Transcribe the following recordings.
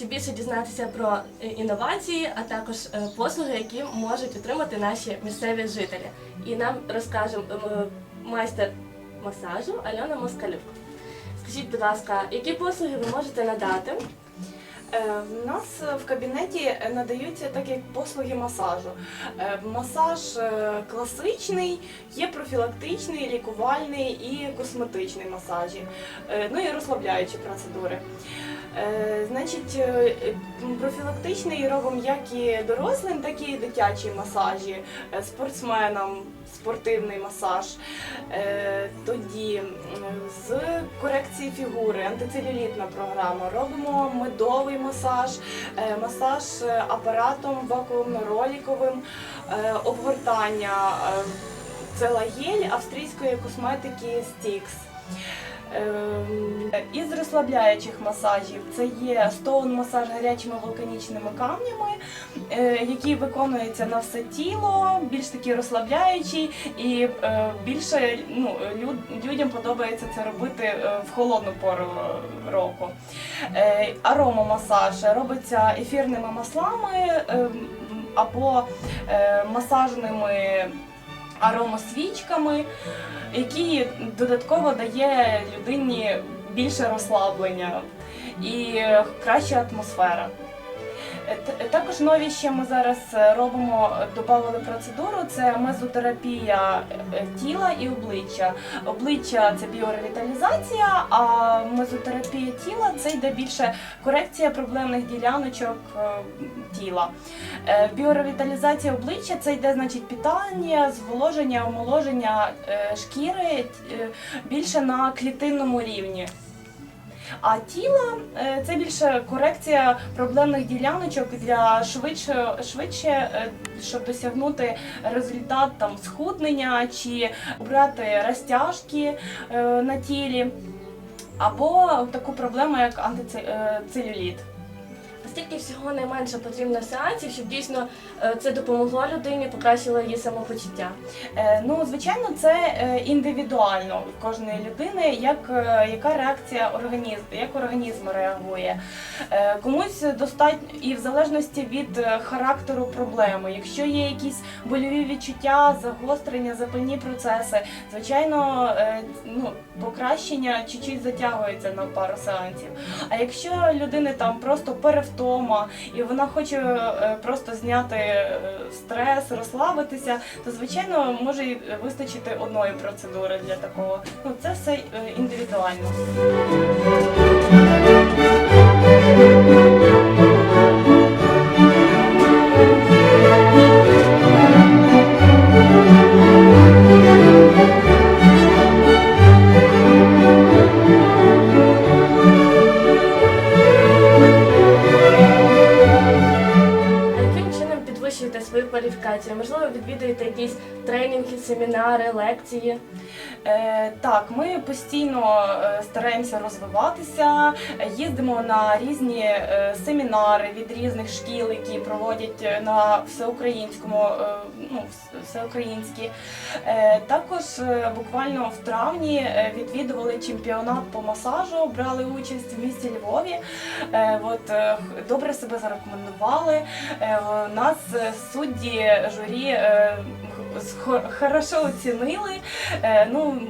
більше дізнатися про е, інновації, а також е, послуги, які можуть отримати наші місцеві жителі. І нам розкаже е, майстер масажу Альона Москалюк. Скажіть, будь ласка, які послуги ви можете надати? В нас в кабінеті надаються так як послуги масажу. Масаж класичний, є профілактичний, лікувальний і косметичний масажі, ну і розслабляючі процедури. Е, Значить, е, профілактичний робимо як і дорослим, так і дитячі масажі, Е, спортсменам спортивний масаж. Е, Тоді з корекції фігури, антицелюлітна програма. Робимо медовий масаж, е, масаж е, апаратом вакуумно-роліковим, е, обгортання. е, Це лагель австрійської косметики Stix. Ем, Із розслабляючих масажів це є стоун масаж гарячими вулканічними камнями, е, який виконується на все тіло, більш такий розслабляючий, і е, більше ну, люд- людям подобається це робити е, в холодну пору року. Е, Аромамасаж робиться ефірними маслами або е, масажними аромасвічками, які додатково дає людині більше розслаблення і е, краща атмосфера. Е, т- Також нові ще ми зараз е, робимо, додали процедуру, це мезотерапія е, тіла і обличчя. Обличчя це біоревіталізація, а мезотерапія тіла це йде більше корекція проблемних діляночок е, тіла. Е, Біоревіталізація обличчя це йде значить питання, зволоження, омоложення е, шкіри е, більше на клітинному рівні. А тіло е, це більше корекція проблемних діляночок для швидше, швидше е, щоб досягнути результат там схуднення чи брати розтяжки е, на тілі, або таку проблему, як антицелюліт. Наскільки всього найменше потрібно сеансів, щоб дійсно е, це допомогло людині, покращило її самопочуття? Е, Ну, звичайно, це е, індивідуально в кожної людини, як, яка реакція організму, як організм реагує. Комусь достатньо і в залежності від характеру проблеми. Якщо є якісь больові відчуття, загострення, запальні процеси, звичайно, ну, покращення чуть-чуть затягується на пару сеансів. А якщо людини там просто перевтома і вона хоче е, просто зняти е, стрес, розслабитися, то звичайно може вистачити одної процедури для такого. Ну це все е, індивідуально. Кваліфікацію? Можливо, відвідуєте якісь тренінги, семінари, лекції? Е, так, ми постійно е, стараємося розвиватися, їздимо на різні е, семінари від різних шкіл, які проводять на всеукраїнському, ну, всеукраїнські. Також буквально в травні відвідували чемпіонат по масажу, брали участь в місті Львові. От, добре себе зарекомендували. Е, нас судді журі хорошо оцінили. Е, ну,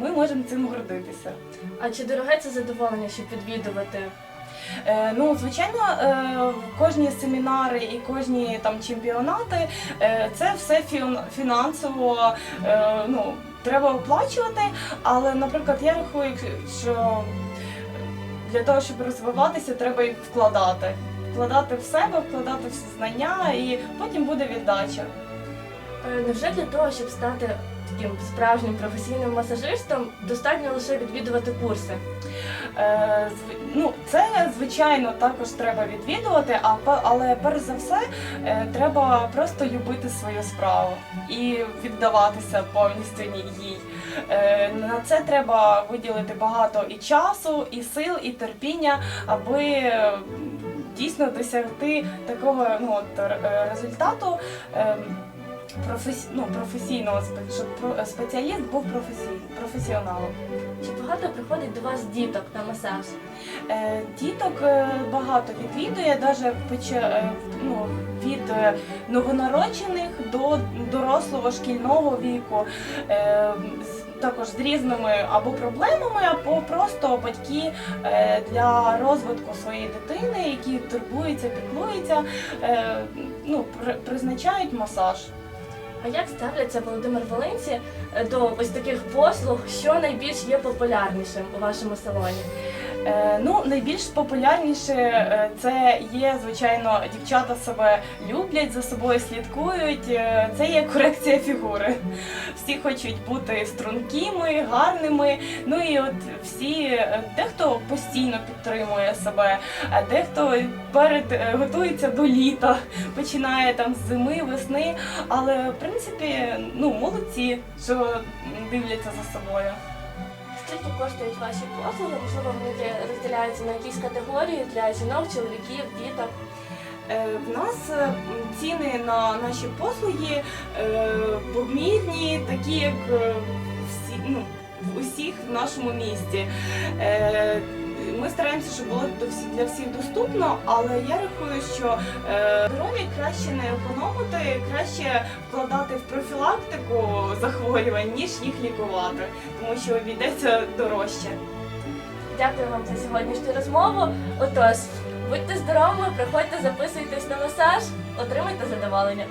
ми можемо цим гордитися. А чи дороге це задоволення, щоб відвідувати? Е, ну, звичайно, е, кожні семінари і кожні там чемпіонати це все фін- фінансово ну, треба оплачувати. Але, наприклад, я рахую, що для того, щоб розвиватися, треба і вкладати. Вкладати в себе, вкладати в знання, і потім буде віддача. Е, Невже для того, щоб стати таким справжнім професійним масажистом, достатньо лише відвідувати курси? Е, ну, це звичайно також треба відвідувати, але перш за все е, треба просто любити свою справу і віддаватися повністю їй. На це треба виділити багато і часу, і сил, і терпіння, аби дійсно досягти такого ну, от, результату. Е, професі... ну, професійного щоб спеціаліст був професій... професіоналом. Чи багато приходить до вас діток на масаж? Е, Діток е, багато відвідує, навіть ну, від е, новонароджених до дорослого шкільного віку. Е, Також з різними або проблемами, або просто батьки е, для розвитку своєї дитини, які турбуються, піклуються, е, ну, при- призначають масаж. А як ставляться Володимир Волинці е, до ось таких послуг, що найбільш є популярнішим у вашому салоні? Е, Ну, найбільш популярніше е, це є, звичайно, дівчата себе люблять, за собою слідкують. Е, Це є корекція фігури. Всі хочуть бути стрункими, гарними. Ну і от всі, дехто постійно підтримує себе, а дехто перед готується до літа, починає там з зими, весни. Але в принципі, ну молодці, що дивляться за собою. Скільки коштують ваші послуги? Можливо, вони розділяються на якісь категорії для жінок, чоловіків, діток. Е, В нас е, ціни на наші послуги е, помірні, такі як е, всі, ну, в усіх в нашому місті. Е, Ми стараємося, щоб було для всіх доступно, але я рахую, що е, здоров'я краще не економити, краще вкладати в профілактику захворювань, ніж їх лікувати, тому що обійдеться дорожче. Дякую вам за сьогоднішню розмову. Отож, будьте здоровими, приходьте, записуйтесь на масаж, отримайте задоволення.